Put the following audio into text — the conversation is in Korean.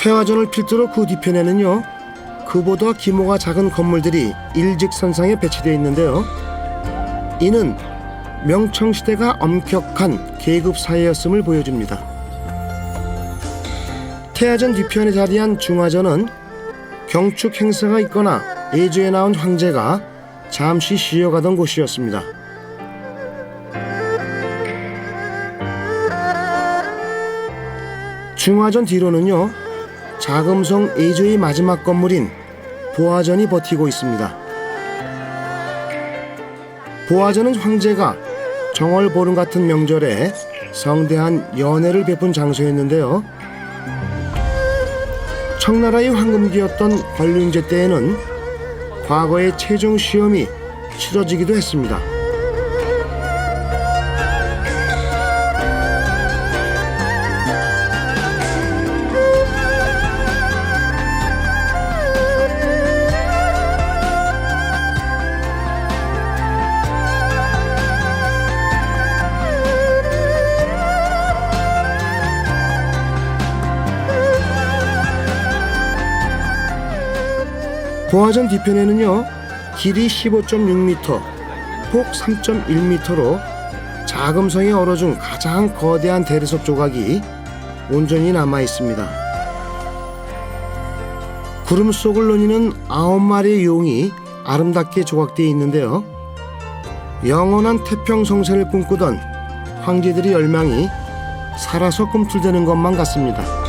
태화전을 필두로 그 뒤편에는요 그보다 규모가 작은 건물들이 일직선상에 배치되어 있는데요. 이는 명청시대가 엄격한 계급 사회였음을 보여줍니다. 태화전 뒤편에 자리한 중화전은 경축 행사가 있거나 예조에 나온 황제가 잠시 쉬어가던 곳이었습니다. 중화전 뒤로는요 자금성 예조의 마지막 건물인 보화전이 버티고 있습니다. 보화전은 황제가 정월 보름 같은 명절에 성대한 연회를 베푼 장소였는데요. 청나라의 황금기였던 관륜제 때에는 과거의 최종 시험이 치러지기도 했습니다. 보화전 뒤편에는요 길이 15.6m, 폭 3.1m로 자금성에 얼어준 가장 거대한 대리석 조각이 온전히 남아 있습니다. 구름 속을 노니는 아홉 마리의 용이 아름답게 조각되어 있는데요. 영원한 태평 성세를 꿈꾸던 황제들의 열망이 살아서 꿈틀대는 것만 같습니다.